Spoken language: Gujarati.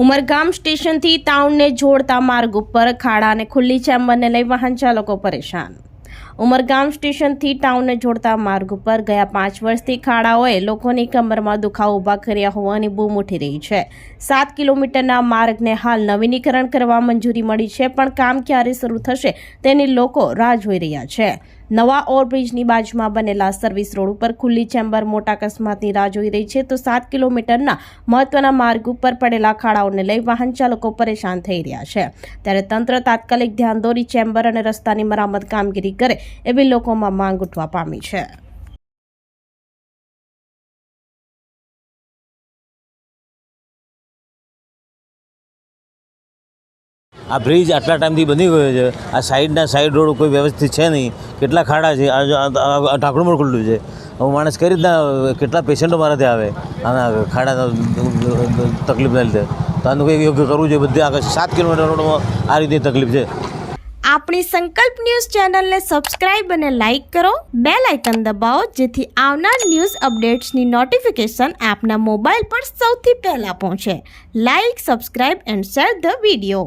ઉમરગામ સ્ટેશનથી ટાઉનને જોડતા માર્ગ ઉપર ખાડા અને ખુલ્લી ચેમ્બરને લઈ વાહન ચાલકો પરેશાન. ઉમરગામ સ્ટેશનથી ટાઉનને જોડતા માર્ગ ઉપર ગયા પાંચ વર્ષથી ખાડાઓએ લોકોની કમરમાં દુખાવો ઊભા કર્યા હોવાની બૂમ ઉઠી રહી છે. સાત કિલોમીટરના માર્ગને હાલ નવીનીકરણ કરવા મંજૂરી મળી છે, પણ કામ ક્યારે શરૂ થશે તેની લોકો રાહ જોઈ રહ્યા છે. નવા ઓવરબ્રિજની બાજુમાં બનેલા સર્વિસ રોડ ઉપર ખુલ્લી ચેમ્બર મોટા અકસ્માતની રાહ જોઈ રહી છે તો સાત કિલોમીટરના મહત્વના માર્ગ ઉપર પડેલા ખાડાઓને લઈ વાહન ચાલકો પરેશાન થઈ રહ્યા છે. ત્યારે તંત્ર તાત્કાલિક ધ્યાન દોરી ચેમ્બર અને રસ્તાની મરામત કામગીરી કરે એવી લોકોમાં માંગ ઉઠવા પામી છે. આ બ્રિજ આટલા ટાઈમથી બની ગયો છે. આ સાઈડના સાઈડ રોડ કોઈ વ્યવસ્થિત છે નહીં. કેટલા ખાડા છે? આ ઢાંકણું પણ ખુલ્લું છે. હવે માણસ કઈ રીતના કેટલા પેશન્ટો મારા ત્યાં આવે? આના ખાડા તકલીફના લીધે. તો આનું કંઈક યોગ્ય કરવું જોઈએ? બધી આગળ સાત કિલોમીટર રોડમાં આ રીતે તકલીફ છે. આપણી સંકલ્પ ન્યૂઝ ચેનલને સબસ્ક્રાઇબ અને લાઇક કરો. બે લાઇકન દબાવો, જેથી આવનાર ન્યૂઝ અપડેટ્સની નોટિફિકેશન આપના મોબાઈલ પર સૌથી પહેલાં પહોંચે. Like subscribe and share the video